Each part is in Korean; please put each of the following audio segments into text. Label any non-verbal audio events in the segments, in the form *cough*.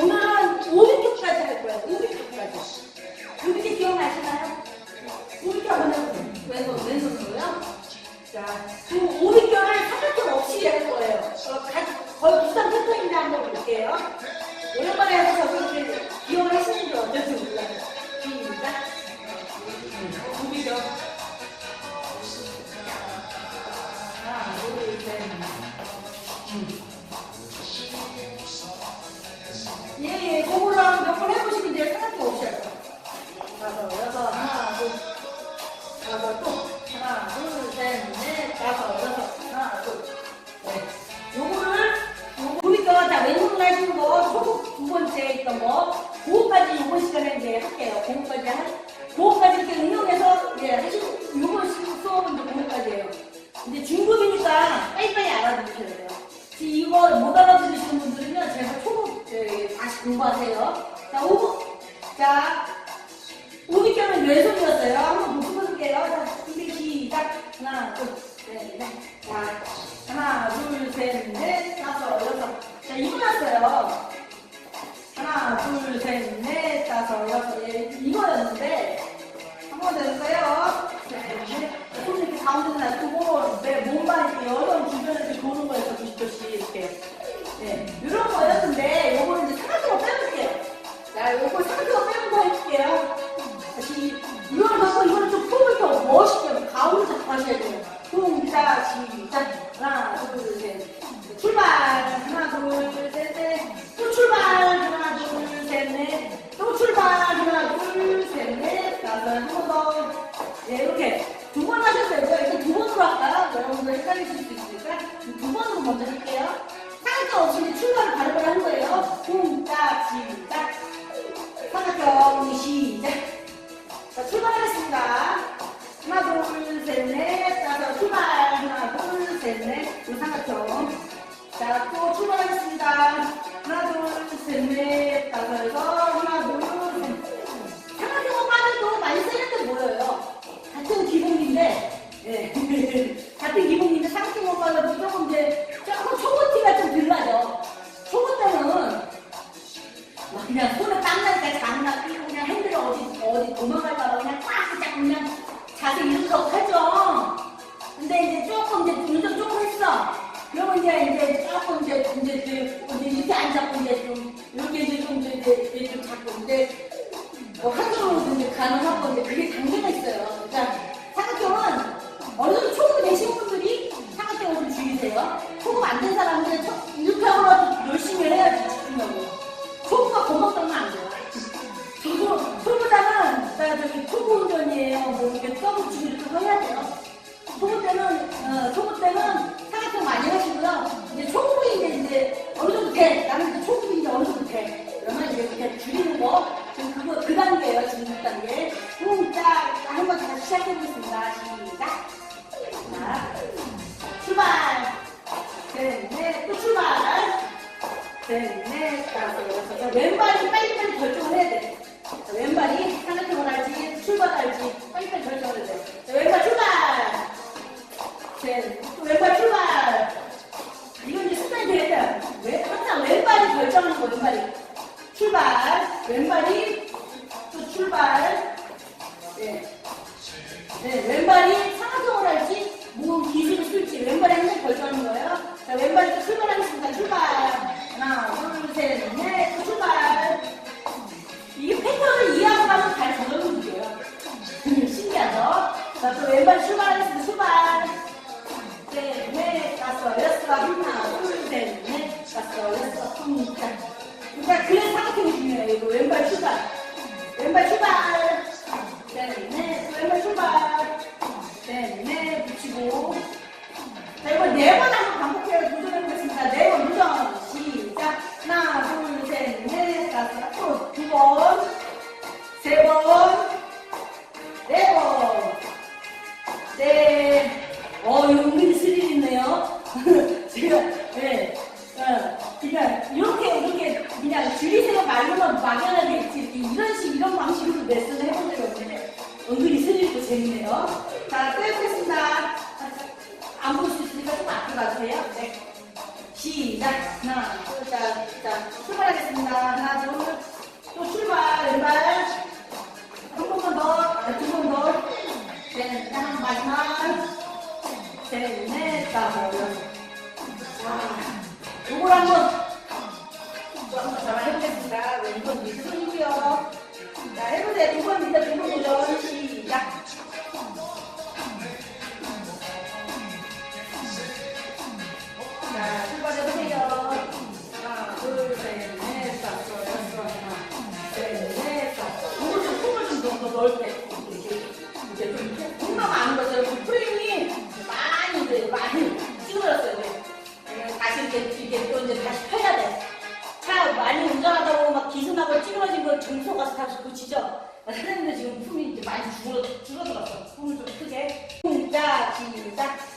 오늘은 500개까지 할 거예요. 500개까지. 500개 기억나시나요? 500개 한번. 왼손, 왼손으로요. 자, 두 번째 있던 거, 그거까지 이번 시간에 이제 할게요. 그거까지 한, 그거까지 이렇게 응용해서, 예, 하시고, 시- 수업은 이제 그거까지예요. 이제 중급이니까 빨리빨리 알아두셔야 돼요. 지금 이거 못 알아들으시는 분들은요, 제가 초급 예, 다시 공부하세요. 자, 오자 500개는 왼손이었어요. 한번 묶어볼게요. 자, 준비 시작. 하나, 둘, 셋, 넷. 자, 하나, 둘, 셋, 넷, 다섯, 여섯. 자, 이거 났어요. 둘, 셋, 넷, 다섯, 여섯. 예, 이거였는데, 한번 넷. 손 이렇게 가운데 놔두고, 내 몸만 이렇게 여러 이렇게 도는 거에서 90도씩 이렇게. 네, 이런 거였는데, 출발하겠습니다. 하나, 둘, 셋, 넷. 다섯, 출발. 하나, 둘, 셋, 넷. 우리 삼각형. 자, 또 출발하겠습니다. 하나, 둘, 셋, 넷. 다섯, 여섯. 하나, 둘, 셋. 삼각형 빠져도 많이 세는데 보여요. 같은 기본인데, 예. *laughs* 같은 기본인데 삼각형 빠져도 여섯. 자, 왼발이 빨리빨리 결정을 해야 돼. 자, 왼발이 삼각형을 할지, 출발 할지, 빨리빨리 결정을 해야 돼. 자, 왼발 출발! 셋, 또 왼발 출발! 이건 이제 습관이 되겠다. 왜, 항상 왼발이 결정하는 거, 왼발이. 출발! 왼발이 또 출발! 네. 네, 왼발이 삼각형을 할지, 무슨 기술을 쓸지, 왼발이 항상 결정하는 거예요. 자, 왼발이 또 출발하겠습니다. 출발! 하나, 둘, 셋, 넷, 또 출발! 이게 패턴을 이해하고 가면 잘 적용이 돼요. 신기하죠? 자, 또 왼발 출발하겠습니다. 출발! 셋, 넷, 다섯, 여섯, 하나, 둘, 셋, 넷, 다섯, 여섯, 일곱. 그러니까 그래서 삼각형이 중요해요. 왼발 출발. 왼발 출발! 셋, 넷, 왼발 출발! 셋, 넷, 붙이고. 자, 이거 네번 한번 재밌네요. 자, 또 해보겠습니다. 안 볼 수 있으니까 좀 앞에 가주세요. 네. 시작. 하나, 둘, 자, 자, 출발하겠습니다. 하나, 둘, 또 출발, 왼발. 한 번만 더, 아, 두번 더. 셋, 넷, 마지막. 셋, 넷, 다섯. 자, 요걸 한번, 또 한번 저랑 해보겠습니다. 왼손 밑에 손이고요. 자, 해보세요. 두번 밑에 두번 도전. 이렇게, 이제 좀 금방 아는 거죠. 그 프레임이 많이, 이제 많이 찌그러졌어요. 이제. 그래서 다시 이렇게, 이렇게 또 이제 다시 펴야 돼. 차 많이 운전하다 보면 막 기승하고 찌그러진 거 정소 가서 다시 고치죠. 사장님도 지금 품이 이제 많이 줄어, 줄어들었어. 품을 좀 크게. 자, 시작.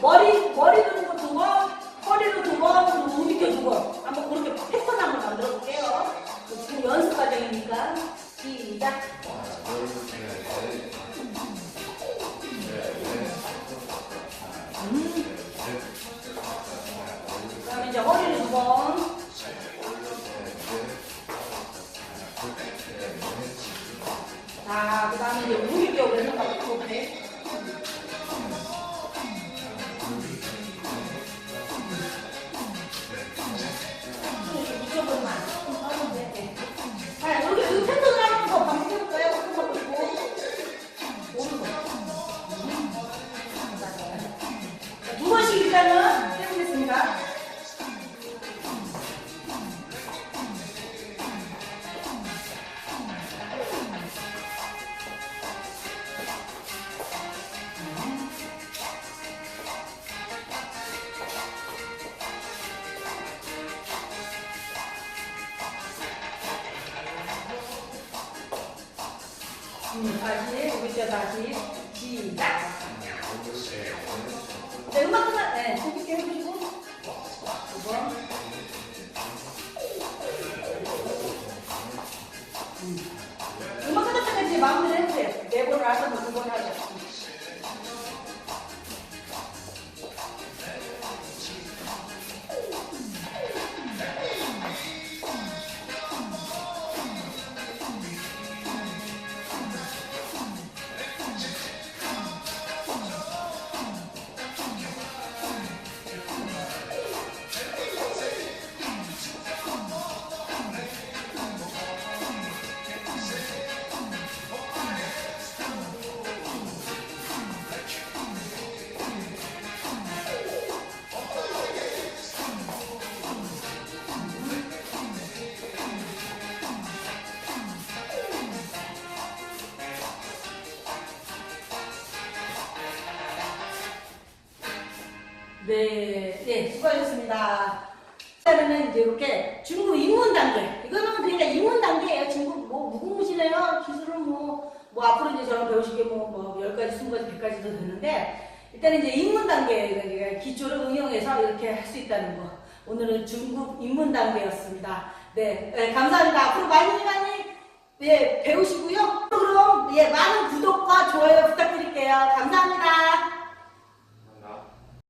머리, 머리 드는 거두 번, 허리로 두 번, 우리께 두 번. 한번 그렇게 패턴 한번 만들어 볼게요. 지금 연습 과정이니까. 시작. 음. 그 다음에 이제 허리를 두 번. 자, 그 다음에 이제 무릎뼈 왼손 갖고 볼게. 음, 다시, 우리뼈 다시, 시작. 네, 음악 끝나, 네, 재밌게 해주시고. 두 번. 음. 음악 끝날 때까지 이제 마음대로 해주세요. 네 번을 하셔도 두번 하죠. 네, 네, 수고하셨습니다. 그러면 이제 이렇게 중국 입문 단계. 이거는 뭐 그러니까 입문 단계예요. 중국 뭐 무궁무진해요. 기술은 뭐, 뭐 앞으로 이제 저랑 배우시게 뭐, 뭐 10가지, 20가지, 100가지도 되는데 일단 이제 입문 단계 그러니까 기초를 응용해서 이렇게 할 수 있다는 거. 오늘은 중국 입문 단계였습니다. 네, 네 감사합니다. 앞으로 많이 많이 네, 배우시고요. 그럼 예, 많은 구독과 좋아요 부탁드릴게요. 감사합니다.